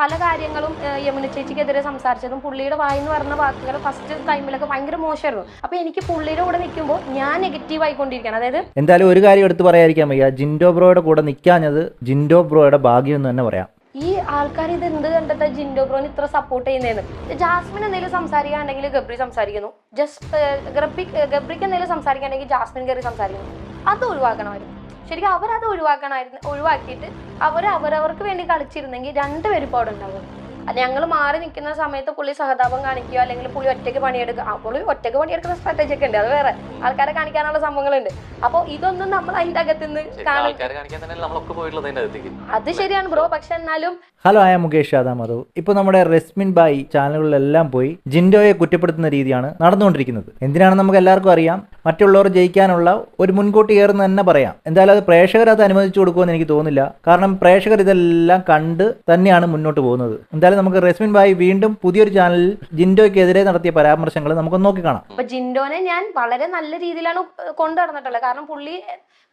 പല കാര്യങ്ങളും യമുന ചേച്ചിക്കെതിരെ സംസാരിച്ചതും പുള്ളിയുടെ വായിന്ന് പറഞ്ഞ വാക്കുകൾ ഫസ്റ്റ് ടൈമിലൊക്കെ ഭയങ്കര മോശമായിരുന്നു. അപ്പൊ എനിക്ക് പുള്ളിയുടെ കൂടെ നിൽക്കുമ്പോൾ ഞാൻ നെഗറ്റീവ് ആയിക്കൊണ്ടിരിക്കുകയാണ്. അതായത് എന്തായാലും ഒരു കാര്യം എടുത്ത് പറയാതിരിക്കാൻ വയ്യ. ജിൻഡോ ബ്രോയുടെ കൂടെ നിൽക്കാഞ്ഞത് ജിൻഡോ ബ്രോയുടെ ഭാഗ്യം എന്ന് തന്നെ പറയാം. ഈ ആൾക്കാർ ഇത് എന്ത് കണ്ടിട്ട് ജിൻഡോ ബ്രോന് ഇത്ര സപ്പോർട്ട് ചെയ്യുന്നതെന്ന്? ജാസ്മിൻ എന്തെങ്കിലും സംസാരിക്കുകയാണെങ്കിൽ ഗബ്രി സംസാരിക്കുന്നു. ജസ്റ്റ് ഗബ്രി ഗബ്രിക്ക് എന്തെങ്കിലും സംസാരിക്കുകയാണെങ്കിൽ ജാസ്മിൻ കയറി സംസാരിക്കുന്നു. അത് ഒഴിവാക്കണമായിരുന്നു ശരിക്കും അവരത് ഒഴിവാക്കണമായിരുന്നു ഒഴിവാക്കിയിട്ട് അവർ അവരവർക്ക് വേണ്ടി കളിച്ചിരുന്നെങ്കിൽ രണ്ടുപേരും ഇപ്പോൾ അവിടെ ഉണ്ടാവും ഞങ്ങൾ മാറി നിൽക്കുന്ന സമയത്ത് പുള്ളി സഹതാപം കാണിക്കുക അല്ലെങ്കിൽ പുള്ളി ഒറ്റയ്ക്ക് പണിയെടുക്കുക ആ പുള്ളി ഒറ്റയ്ക്ക് പണിയെടുക്കുന്ന സ്ട്രാറ്റജി ഒക്കെ ഉണ്ട്. അത് വേറെ. ആൾക്കാരെ കാണിക്കാനുള്ള സംഭവങ്ങളുണ്ട്. അപ്പോൾ ഇതൊന്നും നമ്മൾ അതിന്റെ അകത്ത് നിന്ന് ആൾക്കാരെ കാണിക്കാൻ തന്നെ നമ്മളൊക്കെ പോയിട്ടുള്ളത് അതിന്റെ അകത്തേക്ക്. അത് ശരിയാണ് ബ്രോ. പക്ഷെ എന്നാലും ഹലോ ആയ മുകേഷ് യാദവ്. മാധവ് ഇപ്പൊ നമ്മുടെ റെസ്മിൻ ബായി ചാനലുകളിലെല്ലാം പോയി ജിൻഡോയെ കുറ്റപ്പെടുത്തുന്ന രീതിയാണ് നടന്നുകൊണ്ടിരിക്കുന്നത്. എന്തിനാണെന്ന് നമുക്ക് എല്ലാവർക്കും അറിയാം. മറ്റുള്ളവർ ജയിക്കാനുള്ള ഒരു മുൻകൂട്ടി ഏറുന്ന തന്നെ പറയാം. എന്തായാലും അത് പ്രേക്ഷകർ അത് അനുവദിച്ചു കൊടുക്കുമെന്ന് എനിക്ക് തോന്നുന്നില്ല. കാരണം പ്രേക്ഷകർ ഇതെല്ലാം കണ്ട് തന്നെയാണ് മുന്നോട്ട് പോകുന്നത്. എന്തായാലും നമുക്ക് റെസ്മിൻ ബായി വീണ്ടും പുതിയൊരു ചാനലിൽ ജിൻഡോയ്ക്കെതിരെ നടത്തിയ പരാമർശങ്ങൾ നമുക്ക് നോക്കി കാണാം. അപ്പൊ ജിൻഡോനെ ഞാൻ വളരെ നല്ല രീതിയിലാണ് കൊണ്ടു നടന്നിട്ടുള്ളത് കാരണം പുള്ളി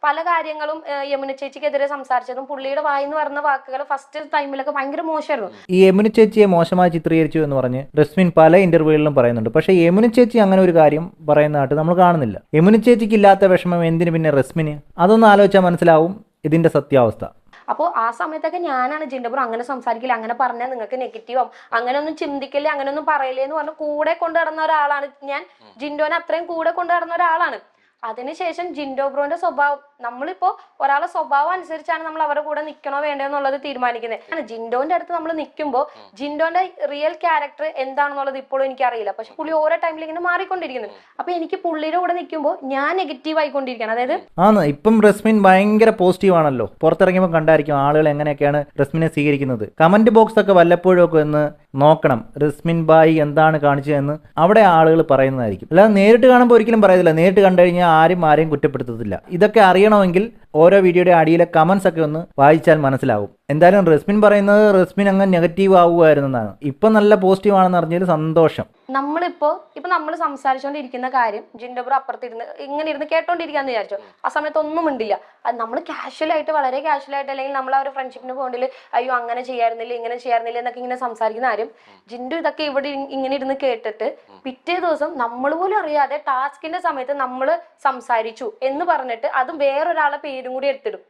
പല കാര്യങ്ങളും യമുന ചേച്ചിക്കെതിരെ സംസാരിച്ചതും പുള്ളിയുടെ വായിന്ന് പറഞ്ഞ വാക്കുകൾ ഫസ്റ്റ് ടൈമിലൊക്കെ ഭയങ്കര മോശമായിരുന്നു. ഈ യമുന ചേച്ചിയെ മോശമായി ചിത്രീകരിച്ചു എന്ന് പറഞ്ഞ് റസ്മിൻ പല ഇന്റർവ്യൂകളിലും പറയുന്നുണ്ട്. പക്ഷേ യമുന ചേച്ചി അങ്ങനെ ഒരു കാര്യം പറയുന്നതായിട്ട് നമ്മൾ കാണുന്നില്ല. യമുന ചേച്ചിക്ക് ഇല്ലാത്ത വിഷമം എന്തിനു പിന്നെ റസ്മിന്? അതൊന്ന് ആലോചിച്ചാൽ മനസ്സിലാവും ഇതിന്റെ സത്യാവസ്ഥ. അപ്പോൾ ആ സമയത്തൊക്കെ ഞാനാണ് ബ്രോ അങ്ങനെ സംസാരിക്കില്ല അങ്ങനെ പറഞ്ഞാൽ നിങ്ങൾക്ക് നെഗറ്റീവ് ആവും അങ്ങനെ ഒന്നും ചിന്തിക്കില്ലേ അങ്ങനെ ഒന്നും പറയില്ലേ എന്ന് പറഞ്ഞ് കൂടെ കൊണ്ടു നടന്ന ഒരാളാണ് ഞാൻ. ജിൻഡോനെ അത്രയും കൂടെ കൊണ്ടു നടന്ന ഒരാളാണ്. അതിനുശേഷം ജിൻഡോ ബ്രോന്റെ സ്വഭാവം. നമ്മളിപ്പോ ഒരാളെ സ്വഭാവം അനുസരിച്ചാണ് നമ്മൾ അവരുടെ കൂടെ നിൽക്കണോ വേണ്ടോ എന്നുള്ളത് തീരുമാനിക്കുന്നത് ജിൻഡോന്റെ അടുത്ത് നമ്മൾ നിൽക്കുമ്പോൾ ജിൻഡോന്റെ റിയൽ ക്യാരക്ടർ എന്താണെന്നുള്ളത് ഇപ്പോഴും എനിക്കറിയില്ല. പക്ഷെ പുള്ളി ഓരോ ടൈമിൽ ഇങ്ങനെ മാറിക്കൊണ്ടിരിക്കുന്നു. അപ്പൊ എനിക്ക് പുള്ളിയുടെ കൂടെ നിൽക്കുമ്പോൾ ഞാൻ നെഗറ്റീവ് ആയിക്കൊണ്ടിരിക്കുകയാണ്. അതായത് ആണ് ഇപ്പം റസ്മിൻ ഭയങ്കര പോസിറ്റീവ് ആണല്ലോ. പുറത്തിറങ്ങിയപ്പോൾ കണ്ടായിരിക്കും ആളുകൾ എങ്ങനെയൊക്കെയാണ് റസ്മിനെ സ്വീകരിക്കുന്നത്. കമന്റ് ബോക്സ് ഒക്കെ വല്ലപ്പോഴും ഒക്കെ ഒന്ന് നോക്കണം. റിസ്മിൻ ബായി എന്താണ് കാണിച്ചതെന്ന് അവിടെ ആളുകൾ പറയുന്നതായിരിക്കും. അല്ലാതെ നേരിട്ട് കാണുമ്പോൾ ഒരിക്കലും പറയത്തില്ല. നേരിട്ട് കണ്ടു കഴിഞ്ഞാൽ ആരും ആരെയും കുറ്റപ്പെടുത്തത്തില്ല. ഇതൊക്കെ അറിയണമെങ്കിൽ ഓരോ വീഡിയോയുടെ അടിയിലെ കമൻസ് ഒക്കെ ഒന്ന് വായിച്ചാൽ മനസ്സിലാവും. എന്തായാലും റസ്മിൻ പറയുന്നത് റസ്മിൻ അങ്ങ് നെഗറ്റീവ് ആവുമായിരുന്നെന്നാണ് ഇപ്പം നല്ല പോസിറ്റീവ് ആണെന്ന് അറിഞ്ഞതിൽ സന്തോഷം. നമ്മളിപ്പോ ഇപ്പൊ നമ്മൾ സംസാരിച്ചുകൊണ്ടിരിക്കുന്ന കാര്യം ജിൻഡോബ്രോ അപ്പുറത്തിരുന്ന് ഇങ്ങനെ ഇരുന്ന് കേട്ടോണ്ടിരിക്കാന്ന് വിചാരിച്ചു. ആ സമയത്ത് ഒന്നും ഉണ്ടില്ല നമ്മൾ കാഷ്വലായിട്ട് വളരെ കാഷ്വലായിട്ട് അല്ലെങ്കിൽ നമ്മൾ ആ ഒരു ഫ്രണ്ട്ഷിപ്പിന് പോകണ്ടിൽ അയ്യോ അങ്ങനെ ചെയ്യാറുന്നില്ല ഇങ്ങനെ ചെയ്യാറുന്നില്ല എന്നൊക്കെ ഇങ്ങനെ സംസാരിക്കുന്ന ആരും ജിൻഡു ഇതൊക്കെ ഇവിടെ ഇങ്ങനെ ഇരുന്ന് കേട്ടിട്ട് പിറ്റേ ദിവസം നമ്മൾ പോലും അറിയാതെ ടാസ്കിന്റെ സമയത്ത് നമ്മൾ സംസാരിച്ചു എന്ന് പറഞ്ഞിട്ട് അതും വേറൊരാളെ പേരും കൂടി എടുത്തിടും.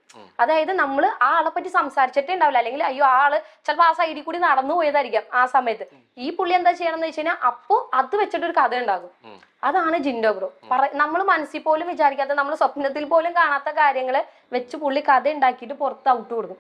അതായത് നമ്മൾ ആ ആളെ പറ്റി സംസാരിച്ചിട്ടേ ഉണ്ടാവില്ല. അല്ലെങ്കിൽ അയ്യോ ആൾ ചിലപ്പോൾ ആ സൈഡിൽ കൂടി നടന്നു പോയതായിരിക്കാം ആ സമയത്ത്. ഈ പുള്ളി എന്താ ചെയ്യണം എന്ന് വെച്ച് കഴിഞ്ഞാൽ അപ്പോ അത് വെച്ചിട്ടൊരു കഥ ഉണ്ടാകും. അതാണ് ജിൻഡോ ബ്രോ. നമ്മൾ മനസ്സിൽ പോലും വിചാരിക്കാത്ത നമ്മൾ സ്വപ്നത്തിൽ പോലും കാണാത്ത കാര്യങ്ങൾ വെച്ച് പുള്ളി കഥ ഉണ്ടാക്കിയിട്ട് പുറത്ത് ഔട്ട് കൊടുക്കും.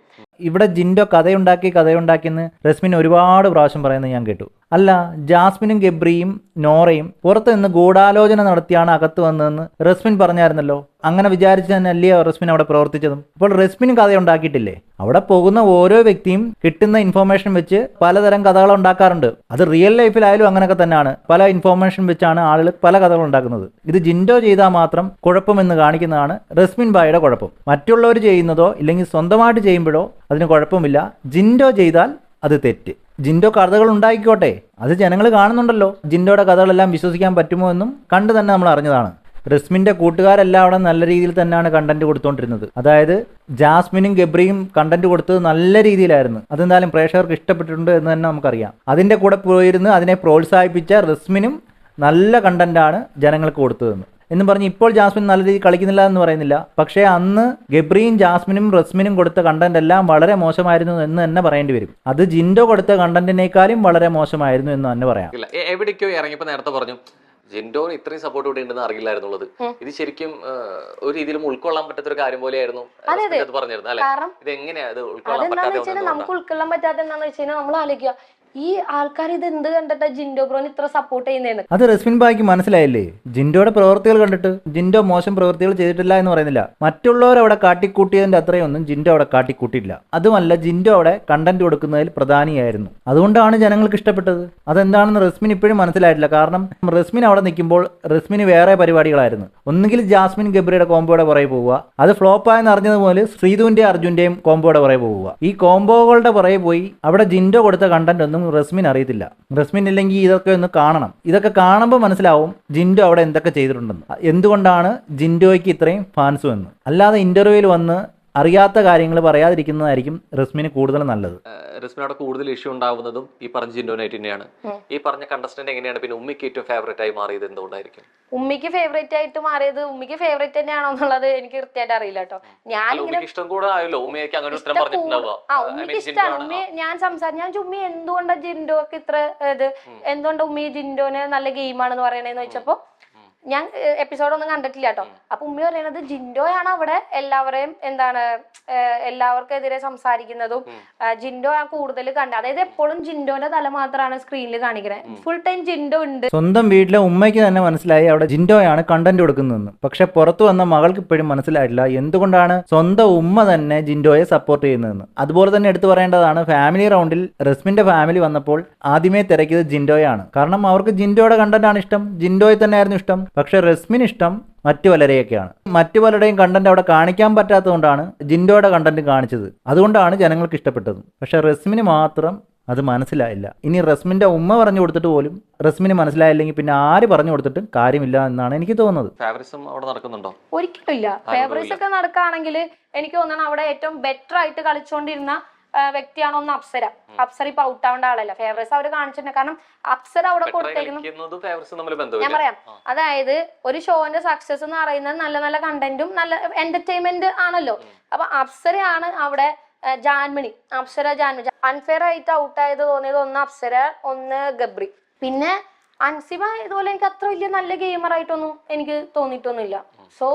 ഇവിടെ ജിൻഡോ കഥയുണ്ടാക്കി കഥയുണ്ടാക്കിയെന്ന് റസ്മിൻ ഒരുപാട് പ്രാവശ്യം പറയുന്നത് ഞാൻ കേട്ടു. അല്ല ജാസ്മിനും ഗബ്രിയും നോറയും പുറത്ത് നിന്ന് ഗൂഢാലോചന നടത്തിയാണ് അകത്ത് വന്നതെന്ന് റസ്മിൻ പറഞ്ഞായിരുന്നല്ലോ. അങ്ങനെ വിചാരിച്ച് തന്നെ അല്ലേ റസ്മിൻ അവിടെ പ്രവർത്തിച്ചതും. അപ്പോൾ റസ്മിനും കഥ ഉണ്ടാക്കിയിട്ടില്ലേ? അവിടെ പോകുന്ന ഓരോ വ്യക്തിയും കിട്ടുന്ന ഇൻഫോർമേഷൻ വെച്ച് പലതരം കഥകൾ ഉണ്ടാക്കാറുണ്ട്. അത് റിയൽ ലൈഫിലായാലും അങ്ങനെയൊക്കെ തന്നെയാണ്. പല ഇൻഫോർമേഷൻ വെച്ചാണ് ആളുകൾ പല കഥകൾ ഉണ്ടാക്കുന്നത്. ഇത് ജിൻഡോ ചെയ്താൽ മാത്രം കുഴപ്പമെന്ന് കാണിക്കുന്നതാണ് റസ്മിൻ ബായുടെ കുഴപ്പം. മറ്റുള്ളവർ ചെയ്യുന്നതോ ഇല്ലെങ്കിൽ സ്വന്തമായിട്ട് ചെയ്യുമ്പോഴോ അതിന് കുഴപ്പമില്ല. ജിൻഡോ ചെയ്താൽ അത് തെറ്റ്. ജിൻഡോ കഥകൾ ഉണ്ടായിക്കോട്ടെ. അത് ജനങ്ങൾ കാണുന്നുണ്ടല്ലോ. ജിൻഡോയുടെ കഥകളെല്ലാം വിശ്വസിക്കാൻ പറ്റുമോ എന്നും കണ്ടു തന്നെ നമ്മൾ അറിഞ്ഞതാണ്. റസ്മിന്റെ കൂട്ടുകാരെല്ലാം അവിടെ നല്ല രീതിയിൽ തന്നെയാണ് കണ്ടന്റ് കൊടുത്തുകൊണ്ടിരുന്നത് അതായത് ജാസ്മിനും ഗബ്രിയും കണ്ടന്റ് കൊടുത്തത് നല്ല രീതിയിലായിരുന്നു. അതെന്തായാലും പ്രേക്ഷകർക്ക് ഇഷ്ടപ്പെട്ടിട്ടുണ്ട് എന്ന് തന്നെ നമുക്കറിയാം. അതിന്റെ കൂടെ പോയിരുന്ന് അതിനെ പ്രോത്സാഹിപ്പിച്ച റസ്മിനും നല്ല കണ്ടന്റാണ് ജനങ്ങൾക്ക് കൊടുത്തതെന്ന്. എന്നും പറഞ്ഞ് ഇപ്പോൾ ജാസ്മിൻ നല്ല രീതിയിൽ കളിക്കുന്നില്ല എന്ന് പറയുന്നില്ല. പക്ഷേ അന്ന് ഗബ്രിയും ജാസ്മിനും റസ്മിനും കൊടുത്ത കണ്ടന്റ് എല്ലാം വളരെ മോശമായിരുന്നു എന്ന് തന്നെ പറയേണ്ടി വരും. അത് ജിൻഡോ കൊടുത്ത കണ്ടന്റിനേക്കാളും വളരെ മോശമായിരുന്നു എന്ന് തന്നെ പറയാം. എവിടേക്കോ ഇറങ്ങിയപ്പോ നേരത്തെ പറഞ്ഞു ജിൻഡോന് ഇത്രയും സപ്പോർട്ട് ഇവിടെ ഉണ്ടെന്ന് അറിയില്ലായിരുന്നുള്ളത് ഇത് ശരിക്കും ഒരു രീതിയിലും ഉൾക്കൊള്ളാൻ പറ്റാത്ത ഒരു കാര്യം പോലെയായിരുന്നു. പറഞ്ഞിരുന്നു അല്ലെ? കാരണം ഇത് എങ്ങനെയാ ഇത് ഉൾക്കൊള്ളാൻ പറ്റാത്ത പറ്റാതെ നമുക്ക് ഉൾക്കൊള്ളാൻ പറ്റാത്ത എന്താണെന്ന് വെച്ച് കഴിഞ്ഞാൽ നമ്മൾ ആലോചിക്കുക ഈ ആൾക്കാർ ഇത് എന്ത് കണ്ടിട്ടാ ജിൻഡോ ബ്രോന് ഇത്ര സപ്പോർട്ട് ചെയ്യുന്നതെന്ന് അത് റെസ്മിൻ ബായിക്ക് മനസ്സിലായില്ലേ? ജിൻഡോയുടെ പ്രവൃത്തികൾ കണ്ടിട്ട് ജിൻഡോ മോശം പ്രവൃത്തികൾ ചെയ്തിട്ടില്ല എന്ന് പറയുന്നില്ല. മറ്റുള്ളവർ അവിടെ കാട്ടിക്കൂട്ടിയതിന്റെ അത്രയൊന്നും ജിൻഡോ അവിടെ കാട്ടിക്കൂട്ടിയില്ല. അതുമല്ല ജിൻഡോ അവിടെ കണ്ടന്റ് കൊടുക്കുന്നതിൽ പ്രധാനിയായിരുന്നു. അതുകൊണ്ടാണ് ജനങ്ങൾക്ക് ഇഷ്ടപ്പെട്ടത്. അതെന്താണെന്ന് റെസ്മിൻ ഇപ്പോഴും മനസ്സിലായിട്ടില്ല. കാരണം റെസ്മിൻ അവിടെ നിൽക്കുമ്പോൾ റെസ്മിന് വേറെ പരിപാടികളായിരുന്നു. ഒന്നുകിൽ ജാസ്മിൻ ഗബ്രിയുടെ കോംബോയുടെ പുറകെ പോവുക. അത് ഫ്ലോപ്പായെന്ന് അറിഞ്ഞതുപോലെ ശ്രീധുവിന്റെ അർജുന്റെയും കോംബോയുടെ പുറകെ പോവുക. ഈ കോംബോകളുടെ പുറകെ പോയി അവിടെ ജിൻഡോ കൊടുത്ത കണ്ടന്റ് ഒന്നും റസ്മിൻ അറിയത്തില്ല. റസ്മിൻ ഇല്ലെങ്കിൽ ഇതൊക്കെ ഒന്ന് കാണണം. ഇതൊക്കെ കാണുമ്പോൾ മനസ്സിലാവും ജിൻഡോ അവിടെ എന്തൊക്കെ ചെയ്തിട്ടുണ്ടെന്ന്. എന്തുകൊണ്ടാണ് ജിൻഡോയ്ക്ക് ഇത്രയും ഫാൻസ് എന്ന് അല്ലാതെ ഇന്റർവ്യൂവിൽ വന്ന് അറിയാത്ത കാര്യങ്ങൾ പറയാതിരിക്കുന്നതായിരിക്കും റിസ്മിന് കൂടുതൽ നല്ലത്. റിസ്മിനോട് കൂടുതൽ ഇഷ്യൂ ഉണ്ടാവുന്നതും ഈ പറഞ്ഞ ജിൻഡോനായിട്ട് തന്നെയാണ് ഈ പറഞ്ഞ കണ്ടസ്റ്റന്റ് എങ്ങനെയാണ്? പിന്നെ ഉമ്മയ്ക്ക് ഏറ്റവും ഫേവറേറ്റ് ആയി മാറിയത് എന്തുകൊണ്ടായിരിക്കും? ഉമ്മിക്ക് ഫേവറേറ്റ് ആയിട്ട് മാറിയത് ഉമ്മിക്ക് ഫേവറേറ്റ് തന്നെയാണോ എന്നുള്ളത് എനിക്ക് കൃത്യമായിട്ട് അറിയില്ല കേട്ടോ. ഞാൻ ഇഷ്ടം കൂടെ ആയല്ലോ ഉമ്മയ്ക്ക് അങ്ങനെ ഉത്തരം പറഞ്ഞിട്ടുണ്ടാവുക. ആ I ഉമ്മിക്ക് ഇഷ്ടമാണ്. ഉമ്മി ഞാൻ സംസാരിച്ചു ഞാൻ ഉമ്മി എന്തുകൊണ്ടാണ് ജിൻഡോക്ക് ഇത്ര ഇത് എന്തുകൊണ്ട് ഉമ്മി ജിൻഡോനെ നല്ല ഗെയിം ഗെയിമാണെന്ന് പറയണേന്ന് വെച്ചപ്പോ ഞാൻ എപ്പിസോഡ് ഒന്നും കണ്ടിട്ടില്ല കേട്ടോ അപ്പൊ ഉമ്മി പറയുന്നത് ജിൻഡോയാണ് അവിടെ എല്ലാവരെയും എന്താണ് എല്ലാവർക്കും എല്ലാവർക്കെതിരെ സംസാരിക്കുന്നതും ജിൻഡോ ആ കൂടുതൽ കണ്ട അതായത് എപ്പോഴും ജിൻഡോന്റെ തല മാത്രമാണ് സ്ക്രീനിൽ കാണിക്കുന്നത് ഫുൾ ടൈം ജിൻഡോ ഉണ്ട്. സ്വന്തം വീട്ടിലെ ഉമ്മയ്ക്ക് തന്നെ മനസ്സിലായി അവിടെ ജിൻഡോയാണ് കണ്ടന്റ് കൊടുക്കുന്നതെന്ന്. പക്ഷെ പുറത്തു വന്ന മകൾക്ക് ഇപ്പോഴും മനസ്സിലായില്ല എന്തുകൊണ്ടാണ് സ്വന്തം ഉമ്മ തന്നെ ജിൻഡോയെ സപ്പോർട്ട് ചെയ്യുന്നതെന്ന്. അതുപോലെ തന്നെ എടുത്തു പറയേണ്ടതാണ് ഫാമിലി റൗണ്ടിൽ റസ്മിന്റെ ഫാമിലി വന്നപ്പോൾ ആദ്യമേ തിരക്കിയത് ജിൻഡോയാണ്. കാരണം അവർക്ക് ജിൻഡോയുടെ കണ്ടന്റ് ആണ് ഇഷ്ടം ജിൻഡോയെ തന്നെയായിരുന്നു ഇഷ്ടം. പക്ഷെ റസ്മിന് ഇഷ്ടം മറ്റു പലരെയൊക്കെയാണ് മറ്റു പലരുടെയും കണ്ടന്റ് അവിടെ കാണിക്കാൻ പറ്റാത്തതുകൊണ്ടാണ് ജിൻഡോയുടെ കണ്ടന്റ് കാണിച്ചത്. അതുകൊണ്ടാണ് ജനങ്ങൾക്ക് ഇഷ്ടപ്പെട്ടത്. പക്ഷെ റസ്മിന് മാത്രം അത് മനസ്സിലായില്ല. ഇനി റസ്മിന്റെ ഉമ്മ പറഞ്ഞു കൊടുത്തിട്ട് പോലും റസ്മിന് മനസ്സിലായില്ലെങ്കിൽ പിന്നെ ആര് പറഞ്ഞു കൊടുത്തിട്ടും കാര്യമില്ല എന്നാണ് എനിക്ക് തോന്നുന്നത്. ഫേവറിസം അവിടെ നടക്കുന്നുണ്ടോ? ഒരിക്കലും ഇല്ല. ഒക്കെ നടക്കുകയാണെങ്കിൽ എനിക്ക് തോന്നണം അവിടെ ഏറ്റവും ബെറ്റർ ആയിട്ട് കളിച്ചുകൊണ്ടിരുന്ന വ്യക്തിയാണ് ഒന്ന് അപ്സര. അപ്സര ഇപ്പൊ ഔട്ട് ആവേണ്ട ആളല്ല. ഫേവറേഴ്സ് അവർ കാണിച്ചിട്ടുണ്ട്. കാരണം അപ്സര അവിടെ കൊടുത്തേക്കുന്നു. കളിക്കുന്നതും ഫേവറിസം തമ്മിൽ ഞാൻ പറയാം. അതായത് ഒരു ഷോന്റെ സക്സസ് എന്ന് പറയുന്നത് നല്ല നല്ല കണ്ടന്റും നല്ല എന്റർടൈൻമെന്റ് ആണല്ലോ. അപ്പൊ അപ്സരയാണ് അവിടെ ജാൻമണി. അപ്സര ജാൻമണി. അൺഫെയർ ആയിട്ട് ഔട്ട് ആയത് തോന്നിയത് ഒന്ന് അപ്സര ഒന്ന് ഗബ്രി. പിന്നെ അൻസിബ ഇതുപോലെ എനിക്ക് അത്ര വലിയ നല്ല ഗെയിമർ ആയിട്ടൊന്നും എനിക്ക് തോന്നിയിട്ടൊന്നുമില്ല. സോ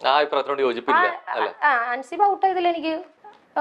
ആ അൻസിബ ഔട്ട് ആയതിൽ എനിക്ക്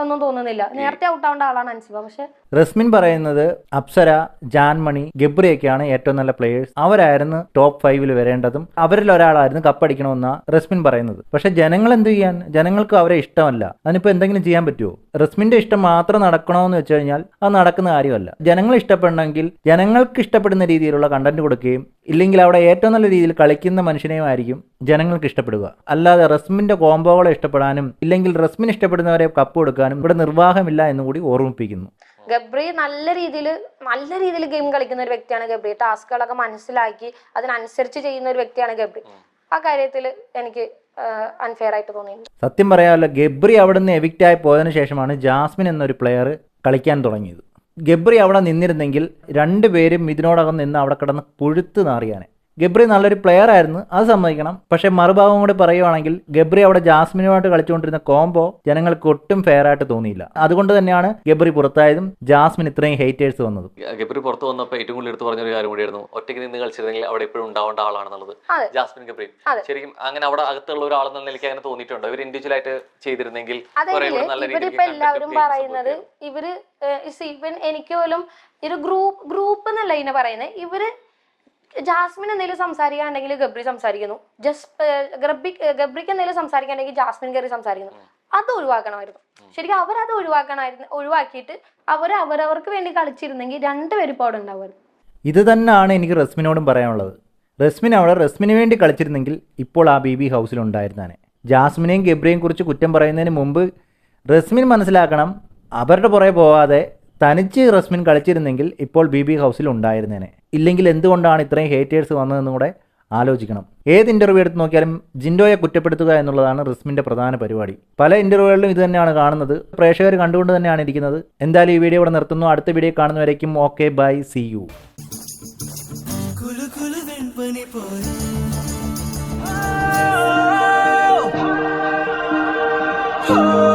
ഒന്നും തോന്നുന്നില്ല. നേരത്തെ ഔട്ട് ആവേണ്ട ആളാണ് അൻസിബ. പക്ഷെ റസ്മിൻ പറയുന്നത് അപ്സര ജാൻമണി ഗബ്രിയൊക്കെയാണ് ഏറ്റവും നല്ല പ്ലേയേഴ്സ് അവരായിരുന്നു ടോപ്പ് ഫൈവിൽ വരേണ്ടതും അവരിൽ ഒരാളായിരുന്നു കപ്പടിക്കണമെന്ന റസ്മിൻ പറയുന്നത്. പക്ഷെ ജനങ്ങൾ എന്ത് ചെയ്യാൻ? ജനങ്ങൾക്ക് അവരെ ഇഷ്ടമല്ല. അതിനിപ്പോ എന്തെങ്കിലും ചെയ്യാൻ പറ്റുമോ റസ്മിന്റെ ഇഷ്ടം മാത്രം നടക്കണമെന്ന് വെച്ച് കഴിഞ്ഞാൽ അത് നടക്കുന്ന കാര്യമല്ല. ജനങ്ങൾ ഇഷ്ടപ്പെടണമെങ്കിൽ ജനങ്ങൾക്ക് ഇഷ്ടപ്പെടുന്ന രീതിയിലുള്ള കണ്ടന്റ് കൊടുക്കുകയും ഇല്ലെങ്കിൽ അവിടെ ഏറ്റവും നല്ല രീതിയിൽ കളിക്കുന്ന മനുഷ്യനെയുമായിരിക്കും ജനങ്ങൾക്ക് ഇഷ്ടപ്പെടുക. അല്ലാതെ റസ്മിന്റെ കോംബോകളെ ഇഷ്ടപ്പെടാനും ഇല്ലെങ്കിൽ റസ്മിന് ഇഷ്ടപ്പെടുന്നവരെ കപ്പ് കൊടുക്കാനും ഇവിടെ നിർവാഹമില്ല എന്നുകൂടി ഓർമ്മിപ്പിക്കുന്നു. ഗബ്രി നല്ല രീതിയിൽ നല്ല രീതിയിൽ ഗെയിം കളിക്കുന്ന ഒരു വ്യക്തിയാണ് ഗബ്രി. ടാസ്കുകളൊക്കെ മനസ്സിലാക്കി അതിനനുസരിച്ച് ചെയ്യുന്ന ഒരു വ്യക്തിയാണ് ഗബ്രി. ആ കാര്യത്തിൽ എനിക്ക് അൺഫെയർ ആയിട്ട് തോന്നി സത്യം പറയാമല്ലോ ഗബ്രി അവിടുന്ന് നിന്ന് എവിക്റ്റായി പോയതിനു ശേഷമാണ് ജാസ്മിൻ എന്നൊരു പ്ലെയർ കളിക്കാൻ തുടങ്ങിയത്. ഗബ്രി അവിടെ നിന്നിരുന്നെങ്കിൽ രണ്ടുപേരും ഇതിനോടകം നിന്ന് അവിടെ കിടന്ന് പുഴുത്ത് നാറിയാനെ. ഗബ്രി നല്ലൊരു പ്ലെയർ ആയിരുന്നു അത് സമ്മതിക്കണം. പക്ഷേ മറുഭാഗം കൂടി പറയുവാണെങ്കിൽ ഗബ്രി അവിടെ ജാസ്മിനുമായിട്ട് കളിച്ചുകൊണ്ടിരുന്ന കോംബോ ജനങ്ങൾക്ക് ഒട്ടും ഫെയർ ആയിട്ട് തോന്നിയില്ല. അതുകൊണ്ട് തന്നെയാണ് ഗബ്രി പുറത്തായതും ജാസ്മിൻ ഇത്രയും ഹേറ്റേഴ്സ് വന്നത്. ഗബ്രി പുറത്തു വന്നപ്പോൾ ഏറ്റവും കൂടുതൽ എടുത്ത് പറഞ്ഞൊരു കാര്യം കൂടിയായിരുന്നു. ഒറ്റയ്ക്ക് നിന്ന് കളിച്ചിരുന്നെങ്കിൽ അവിടെ എപ്പോഴും ഉണ്ടാവേണ്ട ആളാണെന്നുള്ളത് ജാസ്മിൻ ഗബ്രി. ശരിക്കും അങ്ങനെ അവിടെ അകത്തുള്ള ഒരാളെന്ന നിലയ്ക്ക് അങ്ങനെ തോന്നിയിട്ടുണ്ട്? ഇവർ ഇൻഡിവിജ്വൽ ആയിട്ട് ചെയ്തിരുന്നെങ്കിൽ ഇവരിപ്പോ എല്ലാവരും പറയുന്നത് ഇവർ ഇവൻ എനിക്ക് പോലും ഒരു ഗ്രൂപ്പ് ഗ്രൂപ്പ് എന്നല്ല ഇതിനെ പറയുന്നത്. ഇവർ ജാസ്മിൻ എന്തെങ്കിലും സംസാരിക്കാണ്ടെങ്കിൽ ഗബ്രി സംസാരിക്കുന്നു. ജസ്റ്റ് ഗബ്രി ഗബ്രിക്ക് എന്തെങ്കിലും സംസാരിക്കാണ്ടെങ്കിൽ ജാസ്മിൻ കയറി സംസാരിക്കുന്നു. അത് ഒഴിവാക്കണമായിരുന്നു. ശരിക്കും അവരത് ഒഴിവാക്കണമായിരുന്നു ഒഴിവാക്കിയിട്ട് അവർ അവരവർക്ക് വേണ്ടി കളിച്ചിരുന്നെങ്കിൽ രണ്ടുപേരും ഇപ്പോൾ അവിടെ ഉണ്ടാവുമായിരുന്നു. ഇത് തന്നെയാണ് എനിക്ക് റസ്മിനോടും പറയാനുള്ളത്. റസ്മിൻ അവിടെ റസ്മിന് വേണ്ടി കളിച്ചിരുന്നെങ്കിൽ ഇപ്പോൾ ആ ബി ബി ഹൗസിലുണ്ടായിരുന്നാനെ ജാസ്മിനെയും ഗബ്രിയെയും കുറിച്ച് കുറ്റം പറയുന്നതിന് മുമ്പ് റസ്മിൻ മനസ്സിലാക്കണം അവരുടെ പുറകെ പോവാതെ തനിച്ച് റസ്മിൻ കളിച്ചിരുന്നെങ്കിൽ ഇപ്പോൾ ബി ബി ഹൗസിൽ ഉണ്ടായിരുന്നേനെ. ഇല്ലെങ്കിൽ എന്തുകൊണ്ടാണ് ഇത്രയും ഹേറ്റേഴ്സ് വന്നതെന്നും കൂടെ ആലോചിക്കണം. ഏത് ഇന്റർവ്യൂ എടുത്ത് നോക്കിയാലും ജിൻഡോയെ കുറ്റപ്പെടുത്തുക എന്നുള്ളതാണ് റിസ്മിന്റെ പ്രധാന പരിപാടി. പല ഇന്റർവ്യൂകളിലും ഇത് തന്നെയാണ് കാണുന്നത്. പ്രേക്ഷകർ കണ്ടുകൊണ്ട് തന്നെയാണ് ഇരിക്കുന്നത്. എന്തായാലും ഈ വീഡിയോ ഇവിടെ നിർത്തുന്നു. അടുത്ത വീഡിയോ കാണുന്നവരേക്കും okay bye see you Oh